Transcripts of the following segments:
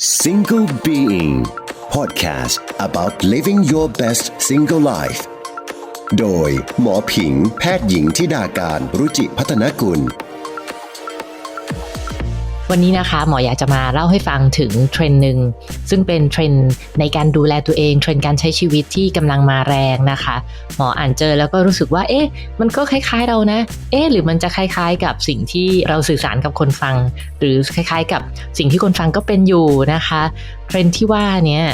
Single Being Podcast about living your best single life โดยหมอผิงแพทย์หญิงทิดาการรุจิพัฒนกุล วันนี้นะคะหมออยากจะมาเล่าให้ฟังถึงเทรนด์หนึ่งซึ่งเป็นเทรนด์ในการดูแลตัวเองเทรนด์การใช้ชีวิตที่กำลังมาแรงนะคะ หมออ่านเจอแล้วก็รู้สึกว่า เอ๊ะ มันก็คล้ายๆเรานะ เอ๊ะ หรือมันจะคล้ายๆกับสิ่งที่เราสื่อสารกับคนฟัง หรือคล้ายๆ กับสิ่งที่คนฟังก็เป็นอยู่นะคะเทรนด์ที่ว่าเนี้ย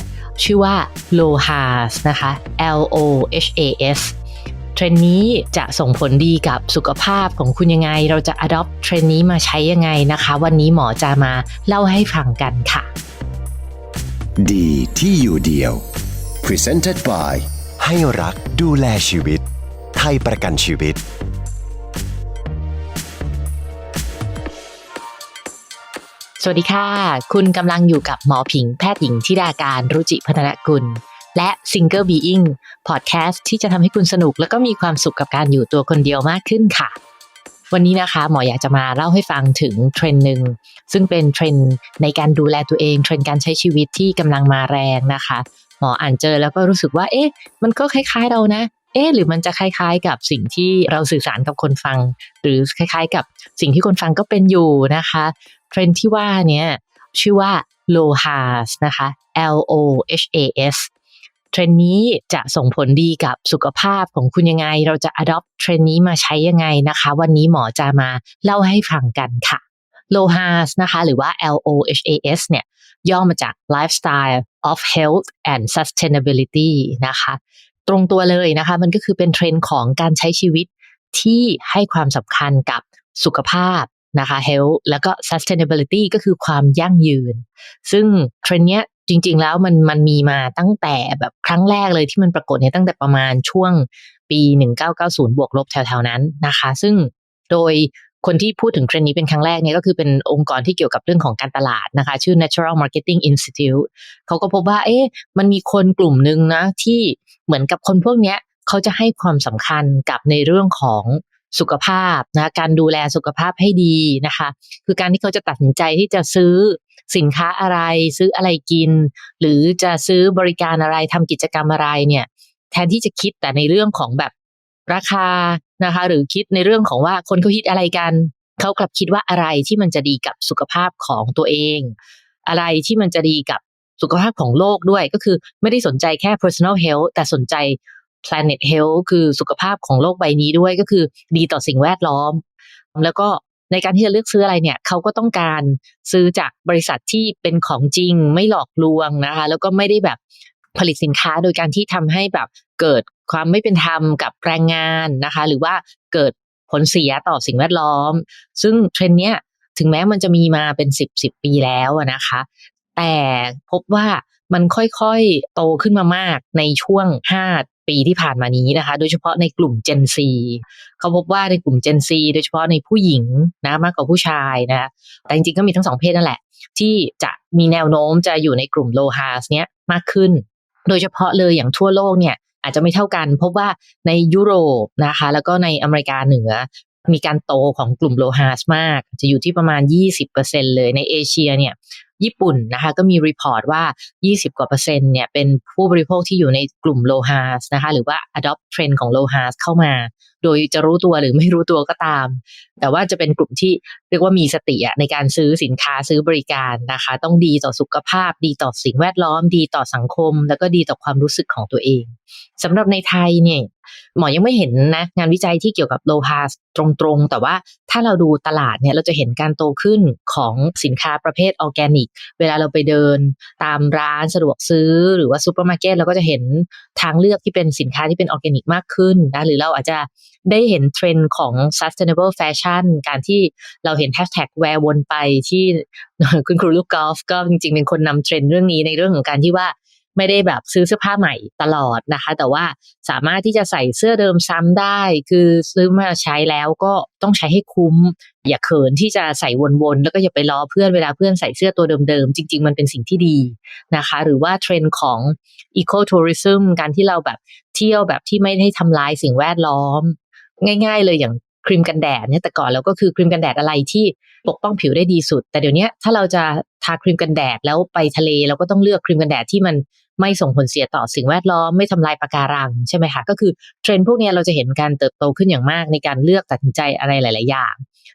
ชื่อว่า LOHAS นะคะ L O H A S เทรนด์นี้จะส่งผลดีกับสุขภาพของคุณยังไง เราจะ adopt เทรนด์นี้มาใช้ยังไงนะคะ วันนี้หมอจะมาเล่าให้ฟังกันค่ะ ดีที่อยู่เดียว Presented by ให้รักดูแลชีวิต ไทยประกันชีวิตสวัสดีค่ะ คุณกำลังอยู่กับหมอผิงแพทย์หญิงทิดาการรุจิพัฒนกุล และ Single Being Podcast ที่จะทำให้คุณสนุก แล้วก็มีความสุขกับการอยู่ตัวคนเดียวมากขึ้นค่ะ วันนี้นะคะ หมออยากจะมาเล่าให้ฟังถึงเทรนด์หนึ่งซึ่งเป็นเทรนด์ในการดูแลตัวเองเทรนด์การใช้ชีวิตที่กำลังมาแรงนะคะ หมออ่านเจอแล้วก็รู้สึกว่า เอ๊ะ มันก็คล้าย ๆเรานะเอ๊ะหรือมันจะคล้ายๆ กับสิ่งที่เราสื่อสารกับคนฟัง หรือคล้ายๆ กับสิ่งที่คนฟังก็เป็นอยู่นะคะเทรนด์ที่ว่าเนี้ยชื่อว่า LOHAS นะคะ L O H A S เทรนนี้จะส่งผลดีกับสุขภาพของคุณยังไง เราจะ adopt เทรนนี้มาใช้ยังไงนะคะ วันนี้หมอจะมาเล่าให้ฟังกันค่ะ LOHAS นะคะ หรือว่า L O H A S เนี่ยย่อมาจาก Lifestyle of Health and Sustainability นะคะ ตรงตัวเลยนะคะ มันก็คือเป็นเทรนด์ของการใช้ชีวิตที่ให้ความสำคัญกับสุขภาพนะคะ health แล้วก็ sustainability ก็คือความยั่งยืน ซึ่งเทรนด์เนี้ย จริง ๆ แล้วมันมันมีมาตั้งแต่แบบครั้งแรกเลยที่มันปรากฏเนี่ยตั้งแต่ประมาณช่วงปี 1990 บวกลบแถวๆนั้นนะคะ ซึ่งโดยคนที่พูดถึงเทรนด์นี้เป็นครั้งแรกเนี่ยก็คือเป็นองค์กรที่เกี่ยวกับเรื่องของการตลาดนะคะ ชื่อ Natural Marketing Institute เขาก็พบว่า เอ๊ะมันมีคนกลุ่มหนึ่งนะ ที่เหมือนกับคนพวกเนี้ยเขาจะให้ความสำคัญกับในเรื่องของสุขภาพนะการดูแลสุขภาพให้ดีนะคะ คือการที่เขาจะตัดสินใจที่จะซื้อ สินค้าอะไรซื้ออะไรกิน หรือจะซื้อบริการอะไรทำกิจกรรมอะไรเนี่ยแทนที่จะคิดแต่ในเรื่องของแบบราคานะคะ หรือคิดในเรื่องของว่าคนเขาคิดอะไรกันเขากลับคิดว่าอะไรที่มันจะดีกับสุขภาพของตัวเอง อะไรที่มันจะดีกับสุขภาพของโลกด้วยก็คือไม่ได้สนใจแค่ personal health แต่สนใจ planet health คือสุขภาพของโลกใบนี้ด้วยก็คือดีต่อสิ่งแวดล้อม แล้วก็ ในการที่จะเลือกซื้ออะไรเนี่ยเขาก็ต้องการซื้อจากบริษัทที่เป็นของจริงไม่หลอกลวงนะคะ แล้วก็ไม่ได้แบบผลิตสินค้าโดยการที่ทำให้แบบเกิดความไม่เป็นธรรมกับแรงงานนะคะ หรือว่าเกิดผลเสียต่อสิ่งแวดล้อม ซึ่งเทรนเนี้ยถึงแม้มันจะมีมาเป็นสิบสิบปีแล้วนะคะ แต่พบว่า มันค่อยๆ โตขึ้นมามากในช่วง 5 ปีที่ผ่านมานี้นะคะ โดยเฉพาะในกลุ่ม Gen Z เขาพบว่าในกลุ่ม Gen Z โดยเฉพาะในผู้หญิงนะมากกว่าผู้ชายนะแต่จริงๆก็มีทั้งสองเพศนั่นแหละ ที่จะมีแนวโน้มจะอยู่ในกลุ่ม low has เนี้ยมากขึ้น โดยเฉพาะเลยอย่างทั่วโลกเนี่ยอาจจะไม่เท่ากัน พบว่าในยุโรปนะคะ แล้วก็ในอเมริกาเหนือ มีการโตของกลุ่มโลหาสมาก จะอยู่ที่ประมาณ 20%เลยในเอเชียเนี่ยญี่ปุ่นนะคะก็มีรีพอร์ตว่า 20 กว่าเปอร์เซ็นต์เนี่ยเป็นผู้บริโภคที่อยู่ในกลุ่มโลหาสนะคะหรือว่า adopt trend ของโลหาสเข้ามา โดยจะรู้ตัวหรือไม่รู้ตัวก็ตาม แต่ว่าจะเป็นกลุ่มที่เรียกว่ามีสติในการซื้อสินค้าซื้อบริการนะคะ ต้องดีต่อสุขภาพ ดีต่อสิ่งแวดล้อม ดีต่อสังคม แล้วก็ดีต่อความรู้สึกของตัวเองสำหรับในไทยเนี่ยหมอยังไม่เห็นนะงานวิจัยที่เกี่ยวกับโลพาสตรงๆ แต่ว่าถ้าเราดูตลาดเนี่ยเราจะเห็นการโตขึ้นของสินค้าประเภทออร์แกนิก เวลาเราไปเดินตามร้านสะดวกซื้อหรือว่าซูเปอร์มาร์เก็ตเราก็จะเห็นทางเลือกที่เป็นสินค้าที่เป็นออร์แกนิกมากขึ้นนะหรือเราอาจจะ ได้เห็นเทรนด์ของ sustainable fashion การที่เราเห็นแฮชแท็กแวร์วนไปที่คุณครูลูกกอล์ฟก็จริงๆ เป็นคนนำเทรนด์เรื่องนี้ในเรื่องของการที่ว่าไม่ได้แบบซื้อเสื้อผ้าใหม่ตลอดนะคะ แต่ว่าสามารถที่จะใส่เสื้อเดิมซ้ำได้ คือซื้อมาใช้แล้วก็ต้องใช้ให้คุ้ม อย่าเขินที่จะใส่วนๆ แล้วก็อย่าไปล้อเพื่อนเวลาเพื่อนใส่เสื้อตัวเดิมๆ จริง ๆ มันเป็นสิ่งที่ดีนะคะ หรือว่าเทรนด์ของ eco tourism การที่เราแบบเที่ยวแบบที่ไม่ได้ทำลายสิ่งแวดล้อม ง่าย ๆ เลยอย่างครีมกันแดดเนี่ยแต่ก่อนเราก็คือครีมกันแดดอะไรที่ปกป้องผิวได้ดีสุด แต่เดี๋ยวนี้ถ้าเราจะทาครีมกันแดดแล้วไปทะเลเราก็ต้องเลือกครีมกันแดดที่มันไม่ส่งผลเสียต่อสิ่งแวดล้อมไม่ทำลายปะการังใช่ไหมคะก็คือเทรนด์พวกนี้เราจะเห็นการเติบโตขึ้นอย่างมากในการเลือกตัดสินใจอะไรหลาย ๆ อย่าง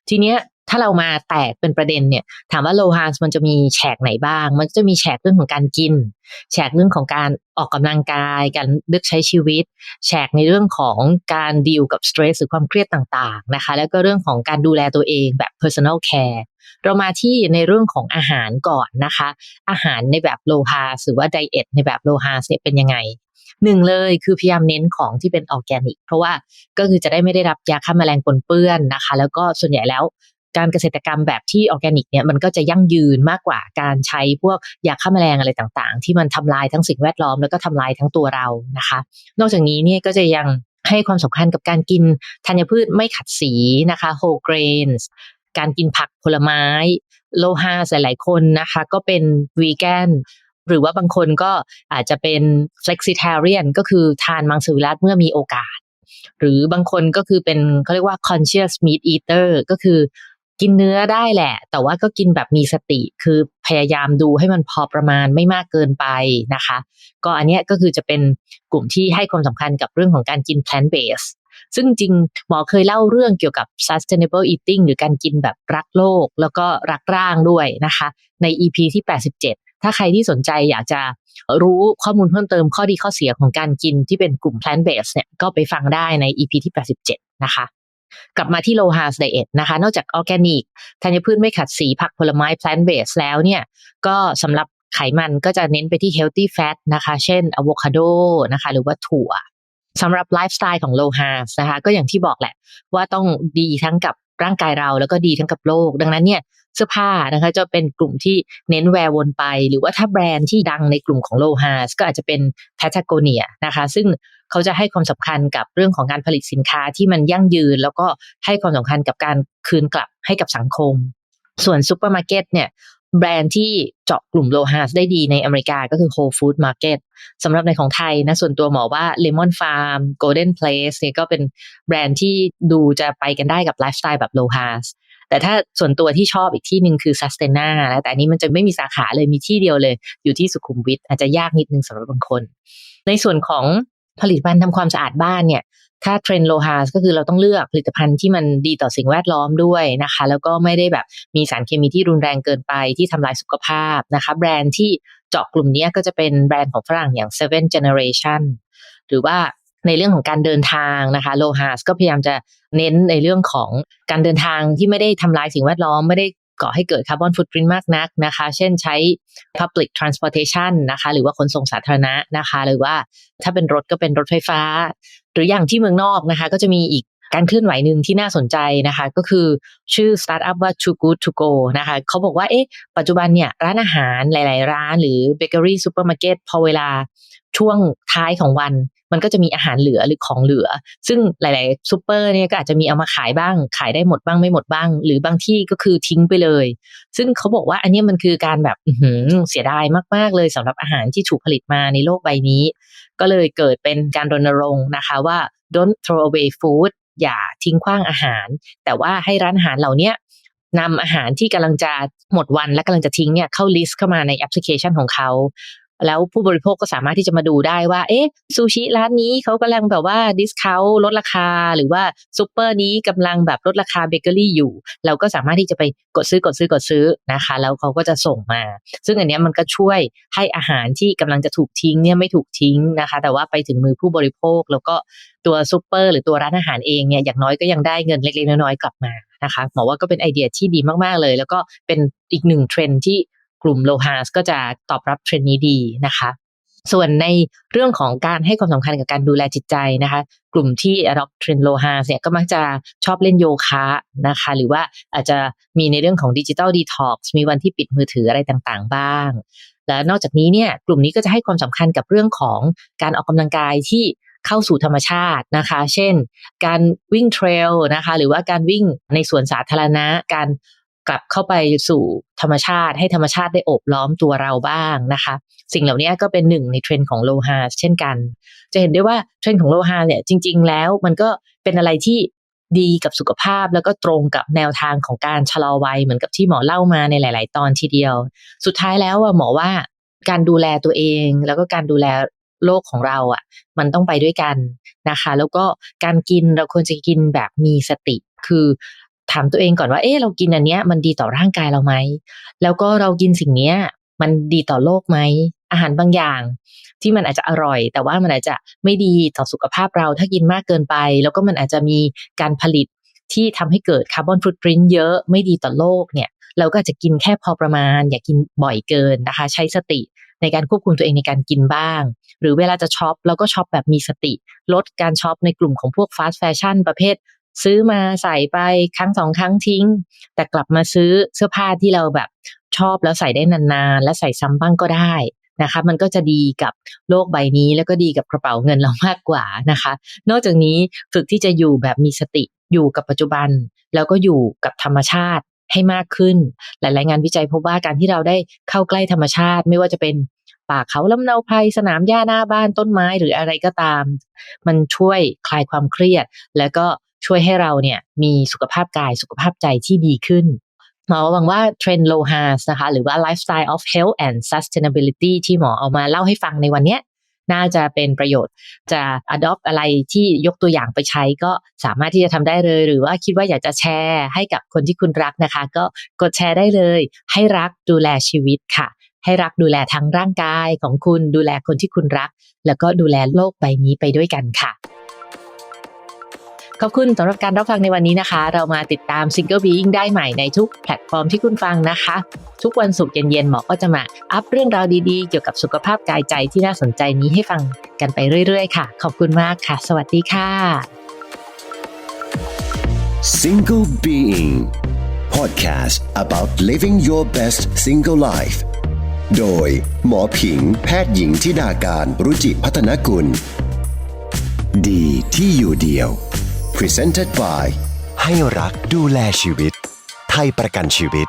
ทีเนี้ย ถ้าเรามาแตกเป็นประเด็นเนี่ย ถามว่าโลฮานมันจะมีแฉกไหนบ้าง มันจะมีแฉกเรื่องของการกิน แฉกเรื่องของการออกกำลังกาย การเลือกใช้ชีวิต แฉกในเรื่องของการดีลกับสเตรสหรือความเครียดต่างๆนะคะ แล้วก็เรื่องของการดูแลตัวเองแบบ personal care เรามาที่ในเรื่องของอาหารก่อนนะคะ อาหารในแบบโลฮาหรือว่าไดเอทในแบบโลฮาเนี่ยเป็นยังไงหนึ่งเลยคือพยายามเน้นของที่เป็นออร์แกนิก เพราะว่าก็คือจะได้ไม่ได้รับยาฆ่าแมลงปนเปื้อนนะคะ แล้วก็ส่วนใหญ่แล้ว การเกษตรกรรมแบบที่ออร์แกนิกเนี่ยมันก็จะยั่งยืนมากกว่าการใช้พวกยาฆ่าแมลงอะไรต่างๆ ที่มันทำลายทั้งสิ่งแวดล้อมแล้วก็ทำลายทั้งตัวเรานะคะ นอกจากนี้เนี่ยก็จะยังให้ความสำคัญกับการกินธัญพืชไม่ขัดสีนะคะ whole grains การกินผักผลไม้ โลหะหลายๆคนนะคะ ก็เป็นวีแกนหรือว่าบางคนก็อาจจะเป็น flexitarian ก็คือทานมังสวิรัตเมื่อมีโอกาส หรือบางคนก็คือเป็นเขาเรียกว่า conscious meat eater ก็คือ กินเนื้อได้แหละ แต่ว่าก็กินแบบมีสติคือพยายามดูให้มันพอประมาณไม่มากเกินไปนะคะ ก็อันเนี้ยก็คือจะเป็นกลุ่มที่ให้ความสำคัญกับเรื่องของการกิน plant based ซึ่งจริงหมอเคยเล่าเรื่องเกี่ยวกับ sustainable eating หรือการกินแบบรักโลก แล้วก็รักร่างด้วยนะคะ ใน EP ที่ 87 ถ้าใครที่สนใจอยากจะรู้ข้อมูลเพิ่มเติมข้อดีข้อเสียของการกินที่เป็นกลุ่ม plant based เนี่ยก็ไปฟังได้ใน EP ที่ 87 นะคะ กลับมาที่โลฮาสไดเอทนะคะ นอกจากออร์แกนิกธัญพืชไม่ขัดสีผักผลไม้แพลนเบสแล้วเนี่ยก็สำหรับไขมันก็จะเน้นไปที่ healthy fat นะคะ เช่นอะโวคาโดนะคะ หรือว่าถั่วสำหรับไลฟ์สไตล์ของโลฮาสนะคะ ก็อย่างที่บอกแหละว่าต้องดีทั้งกับ ร่างกายเราแล้วก็ดีทั้งกับโลก ดังนั้นเนี่ยเสื้อผ้านะคะจะเป็นกลุ่มที่เน้นแวร์วนไป หรือว่าถ้าแบรนด์ที่ดังในกลุ่มของโลฮาสก็อาจจะเป็นแพทโกเนียนะคะ ซึ่งเขาจะให้ความสำคัญกับเรื่องของการผลิตสินค้าที่มันยั่งยืน แล้วก็ให้ความสำคัญกับการคืนกลับให้กับสังคม ส่วนซูเปอร์มาร์เก็ตเนี่ย แบรนด์ที่เจาะกลุ่มโลหะได้ดีในอเมริกาก็คือ Whole Food Market สำหรับในของไทยนะส่วนตัวหมอว่า Lemon Farm Golden Place เนี่ยก็เป็นแบรนด์ที่ดูจะไปกันได้กับไลฟ์สไตล์แบบโลหะแต่ถ้าส่วนตัวที่ชอบอีกที่หนึ่งคือ Sustena นะแต่อันนี้มันจะไม่มีสาขาเลยมีที่เดียวเลย อยู่ที่สุขุมวิทอาจจะยากนิดนึงสำหรับบางคน ในส่วนของ ผลิตภัณฑ์ทำความสะอาดบ้านเนี่ย ถ้าเทรนโลหะก็คือเราต้องเลือกผลิตภัณฑ์ที่มันดีต่อสิ่งแวดล้อมด้วยนะคะ แล้วก็ไม่ได้แบบมีสารเคมีที่รุนแรงเกินไปที่ทำลายสุขภาพนะคะ แบรนด์ที่เจาะกลุ่มนี้ก็จะเป็นแบรนด์ของฝรั่งอย่าง Seven Generation หรือว่าในเรื่องของการเดินทางนะคะโลหะก็พยายามจะเน้นในเรื่องของการเดินทางที่ไม่ได้ทำลายสิ่งแวดล้อม ไม่ได้ ก่อให้เกิดคาร์บอนฟุตปรินต์มากนักนะคะ เช่นใช้ public transportation นะคะ หรือว่าขนส่งสาธารณะนะคะ หรือว่าถ้าเป็นรถก็เป็นรถไฟฟ้า หรืออย่างที่เมืองนอกนะคะ ก็จะมีอีกการเคลื่อนไหวหนึ่งที่น่าสนใจนะคะ ก็คือชื่อสตาร์ทอัพว่า Too Good To Go นะคะเขาบอกว่าเอ๊ะปัจจุบันเนี่ยร้านอาหารหลาย ๆ ร้านหรือเบเกอรี่ซูเปอร์มาร์เก็ตพอเวลา ช่วงท้ายของวัน มันก็จะมีอาหารเหลือหรือของเหลือ ซึ่งหลาย ๆซูเปอร์เนี่ยก็อาจจะมีเอามาขายบ้าง ขายได้หมดบ้างไม่หมดบ้าง หรือบางที่ก็คือทิ้งไปเลย ซึ่งเขาบอกว่าอันนี้มันคือการแบบเสียดายมาก ๆ เลยสำหรับอาหารที่ถูกผลิตมาในโลกใบนี้ ก็เลยเกิดเป็นการรณรงค์นะคะว่า don't throw away food อย่าทิ้งขว้างอาหาร แต่ว่าให้ร้านอาหารเหล่านี้นำอาหารที่กำลังจะหมดวันและกำลังจะทิ้งเนี่ยเข้าลิสต์เข้ามาในแอปพลิเคชันของเขา แล้วผู้บริโภคก็สามารถที่จะมาดูได้ว่า เอ๊ะซูชิร้านนี้เขากำลังแบบว่าดิสคาวลดราคา หรือว่าซูเปอร์นี้กำลังแบบลดราคาเบเกอรี่อยู่ เราก็สามารถที่จะไปกดซื้อกดซื้อกดซื้อนะคะ แล้วเขาก็จะส่งมา ซึ่งอันนี้มันก็ช่วยให้อาหารที่กำลังจะถูกทิ้งเนี่ยไม่ถูกทิ้งนะคะ แต่ว่าไปถึงมือผู้บริโภคแล้วก็ตัวซูเปอร์หรือตัวร้านอาหารเองเนี่ยอย่างน้อยก็ยังได้เงินเล็กๆน้อยๆกลับมานะคะหมอว่าก็เป็นไอเดียที่ดีมากๆเลย แล้วก็เป็นอีกหนึ่งเทรนที่ กลุ่มโลหะก็จะตอบรับเทรนนี้ดีนะคะ ส่วนในเรื่องของการให้ความสำคัญกับการดูแลจิตใจนะคะ กลุ่มที่ adopt trend โลหะเนี่ยก็มักจะชอบเล่นโยคะนะคะ หรือว่าอาจจะมีในเรื่องของดิจิ t a ลดีท็อกซ์มีวันที่ปิดมือถืออะไรต่างๆ บ้าง และนอกจากนี้เนี่ยกลุ่มนี้ก็จะให้ความสำคัญกับเรื่องของการออกกำลังกายที่เข้าสู่ธรรมชาตินะคะ เช่น การวิ่งเทรลนะคะ หรือว่าการวิ่งในสวนสาธารณะ การ กลับเข้าไปสู่ธรรมชาติ ให้ธรรมชาติได้โอบล้อมตัวเราบ้างนะคะ สิ่งเหล่านี้ก็เป็นหนึ่งในเทรนด์ของโลหะเช่นกัน จะเห็นได้ว่าเทรนด์ของโลหะเนี่ยจริง ๆ แล้วมันก็เป็นอะไรที่ดีกับสุขภาพแล้วก็ตรงกับแนวทางของการชะลอวัยเหมือนกับที่หมอเล่ามาในหลาย ๆ ตอนทีเดียว สุดท้ายแล้วอะหมอว่าการดูแลตัวเองแล้วก็การดูแลโลกของเราอะ มันต้องไปด้วยกันนะคะ แล้วก็การกินเราควรจะกินแบบมีสติ คือ ถามตัวเองก่อนว่าเอ๊ะเรากินอันเนี้ย มันดีต่อร่างกายเราไหมแล้วก็เรากินสิ่งเนี้ย มันดีต่อโลกไหมอาหารบางอย่าง ที่มันอาจจะอร่อย แต่ว่ามันอาจจะไม่ดีต่อสุขภาพเราถ้ากินมากเกินไป แล้วก็มันอาจจะมีการผลิตที่ทำให้เกิดคาร์บอนฟุตปรินต์เยอะไม่ดีต่อโลกเนี่ยเราก็อาจจะกินแค่พอประมาณ อย่ากินบ่อยเกินนะคะ ใช้สติในการควบคุมตัวเองในการกินบ้าง หรือเวลาจะช็อปเราก็ช็อปแบบมีสติ ลดการช็อปในกลุ่มของพวกฟาสต์แฟชั่นประเภท ซื้อมาใส่ไปครั้งสองครั้งทิ้ง แต่กลับมาซื้อเสื้อผ้าที่เราแบบชอบแล้วใส่ได้นานๆ และใส่ซ้ำบ้างก็ได้นะคะมันก็จะดีกับโลกใบนี้แล้วก็ดีกับกระเป๋าเงินเรามากกว่านะคะ นอกจากนี้ฝึกที่จะอยู่แบบมีสติอยู่กับปัจจุบัน แล้วก็อยู่กับธรรมชาติให้มากขึ้น หลาย ๆ งานวิจัยพบว่าการที่เราได้เข้าใกล้ธรรมชาติ ไม่ว่าจะเป็นป่าเขาลำเนาไพรสนามหญ้าหน้าบ้านต้นไม้หรืออะไรก็ตาม มันช่วยคลายความเครียด แล้วก็ ช่วยให้เราเนี่ยมีสุขภาพกายสุขภาพใจที่ดีขึ้นหมอหวังว่าเทรนด์ low h a s นะคะหรือว่า lifestyle of health and sustainability ที่หมอเอามาเล่าให้ฟังในวันนี้น่าจะเป็นประโยชน์จะ adopt อะไรที่ยกตัวอย่างไปใช้ก็สามารถที่จะทำได้เลย หรือว่าคิดว่าอยากจะแชร์ให้กับคนที่คุณรักนะคะ ก็กดแชร์ได้เลย ให้รักดูแลชีวิตค่ะ ให้รักดูแลทั้งร่างกายของคุณดูแลคนที่คุณรัก แล้วก็ดูแลโลกใบนี้ไปด้วยกันค่ะ ขอบคุณสำหรับการรับฟังในวันนี้นะคะ เรามาติดตาม Single Being ได้ใหม่ในทุกแพลตฟอร์มที่คุณฟังนะคะ ทุกวันศุกร์เย็นๆหมอก็จะมาอัปเรื่องราวดีๆ เกี่ยวกับสุขภาพกายใจที่น่าสนใจนี้ให้ฟังกันไปเรื่อยๆ ค่ะ ขอบคุณมากค่ะ สวัสดีค่ะ Single Being Podcast about living your best single life โดยหมอผิงแพทย์หญิงทิดาการรุจิพัฒนกุล ดีที่อยู่เดียว Presented by ให้รักดูแลชีวิต ไทยประกันชีวิต